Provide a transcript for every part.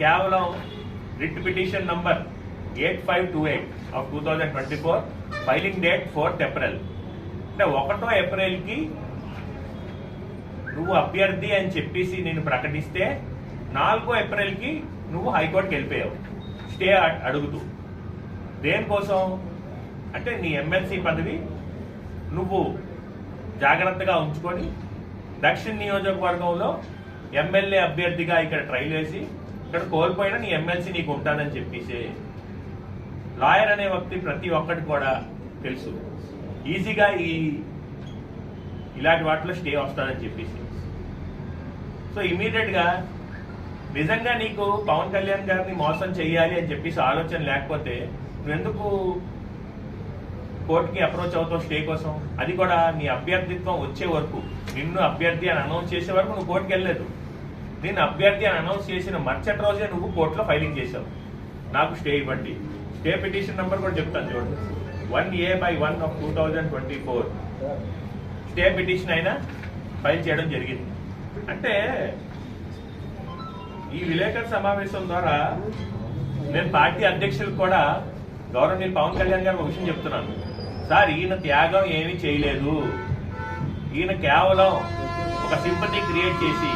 కేవలం writ petition number eight five two eight of two thousand twenty four filing date fourth April అంటే ఒకటో ఏప్రిల్కి నువ్వు అభ్యర్థి అని చెప్పేసి నేను ప్రకటిస్తే నాలుగో ఏప్రిల్కి నువ్వు హైకోర్టుకి వెళ్ళిపోయావు. స్టే అడుగుతూ. దేనికోసం? అంటే నీ ఎమ్మెల్సీ పదవి నువ్వు జాగ్రత్తగా ఉంచుకొని దక్షిణ నియోజకవర్గంలో ఎమ్మెల్యే అభ్యర్థిగా ఇక్కడ ట్రైల్ వేసి ఇక్కడ కోల్పోయినా నీ ఎమ్మెల్సీ నీకు ఉంటానని చెప్పేసి లాయర్ అనే వ్యక్తి ప్రతి ఒక్కటి కూడా తెలుసు. ఈజీగా ఈ ఇలాంటి వాటిలో స్టే వస్తానని చెప్పేసి. సో ఇమీడియట్గా నిజంగా నీకు పవన్ కళ్యాణ్ గారిని మోసం చేయాలి అని చెప్పేసి ఆలోచన లేకపోతే నువ్వెందుకు కోర్టుకి అప్రోచ్ అవుతావు స్టే కోసం? అది కూడా నీ అభ్యర్థిత్వం వచ్చే వరకు నిన్ను అభ్యర్థి అని అనౌన్స్ చేసే వరకు నువ్వు కోర్టుకి వెళ్ళలేదు నేను అభ్యర్థి అని అనౌన్స్ చేసిన మరుసటి రోజే నువ్వు కోర్టులో ఫైలింగ్ చేశావు. నాకు స్టే ఇవ్వండి. స్టే పిటిషన్ నెంబర్ కూడా చెప్తాను చూడండి. One A by one of two thousand twenty four stay petition అయినా ఫైల్ చేయడం జరిగింది. అంటే ఈ విలేకరుల సమావేశం ద్వారా నేను పార్టీ అధ్యక్షులకు కూడా గౌరవనీయులు పవన్ కళ్యాణ్ గారు ఒక విషయం చెప్తున్నాను. సార్ ఈయన త్యాగం ఏమీ చేయలేదు. ఈయన కేవలం ఒక సింపతి క్రియేట్ చేసి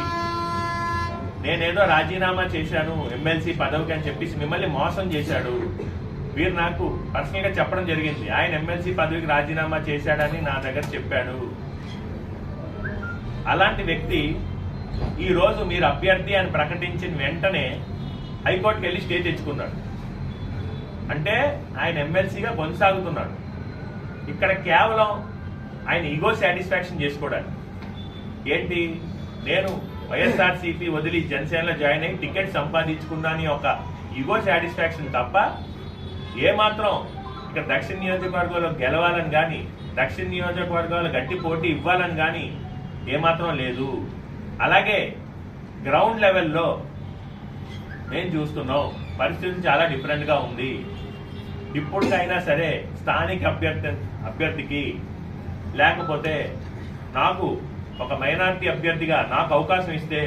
నేనేదో రాజీనామా చేశాను ఎమ్మెల్సీ పదవికి అని చెప్పేసి మిమ్మల్ని మోసం చేశాడు. వీరు నాకు పర్సనల్గా చెప్పడం జరిగింది. ఆయన ఎమ్మెల్సీ పదవికి రాజీనామా చేశాడని నా దగ్గర చెప్పాడు. అలాంటి వ్యక్తి ఈరోజు మీరు అభ్యర్థి అని ప్రకటించిన వెంటనే హైకోర్టుకి వెళ్ళి స్టే తెచ్చుకున్నాడు. అంటే ఆయన ఎమ్మెల్సీగా కొనసాగుతున్నాడు. ఇక్కడ కేవలం ఆయన ఈగో సాటిస్ఫాక్షన్ చేసుకోవడానికి. ఏంటి? నేను వైఎస్ఆర్సీపీ వదిలి జనసేనలో జాయిన్ అయ్యి టికెట్ సంపాదించుకున్నాని ఒక ఈగో సాటిస్ఫాక్షన్ తప్ప ఏమాత్రం ఇక్కడ దక్షిణ నియోజకవర్గంలో గెలవాలని కానీ దక్షిణ నియోజకవర్గంలో గట్టి పోటీ ఇవ్వాలని కానీ ఏమాత్రం లేదు. అలాగే గ్రౌండ్ లెవెల్లో మేము చూస్తున్నాం. పరిస్థితి చాలా డిఫరెంట్గా ఉంది. ఇప్పటికైనా సరే స్థానిక అభ్యర్థి అభ్యర్థికి లేకపోతే నాకు ఒక మైనారిటీ అభ్యర్థిగా నాకు అవకాశం ఇస్తే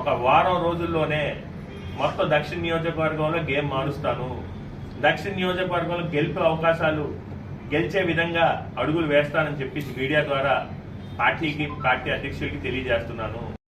ఒక వారం రోజుల్లోనే మొత్తం దక్షిణ నియోజకవర్గంలో గేమ్ మారుస్తాను. దక్షిణ నియోజకవర్గంలో గెలిపే అవకాశాలు గెలిచే విధంగా అడుగులు వేస్తానని చెప్పేసి మీడియా ద్వారా పార్టీకి పార్టీ అధ్యక్షులకి తెలియజేస్తున్నాను.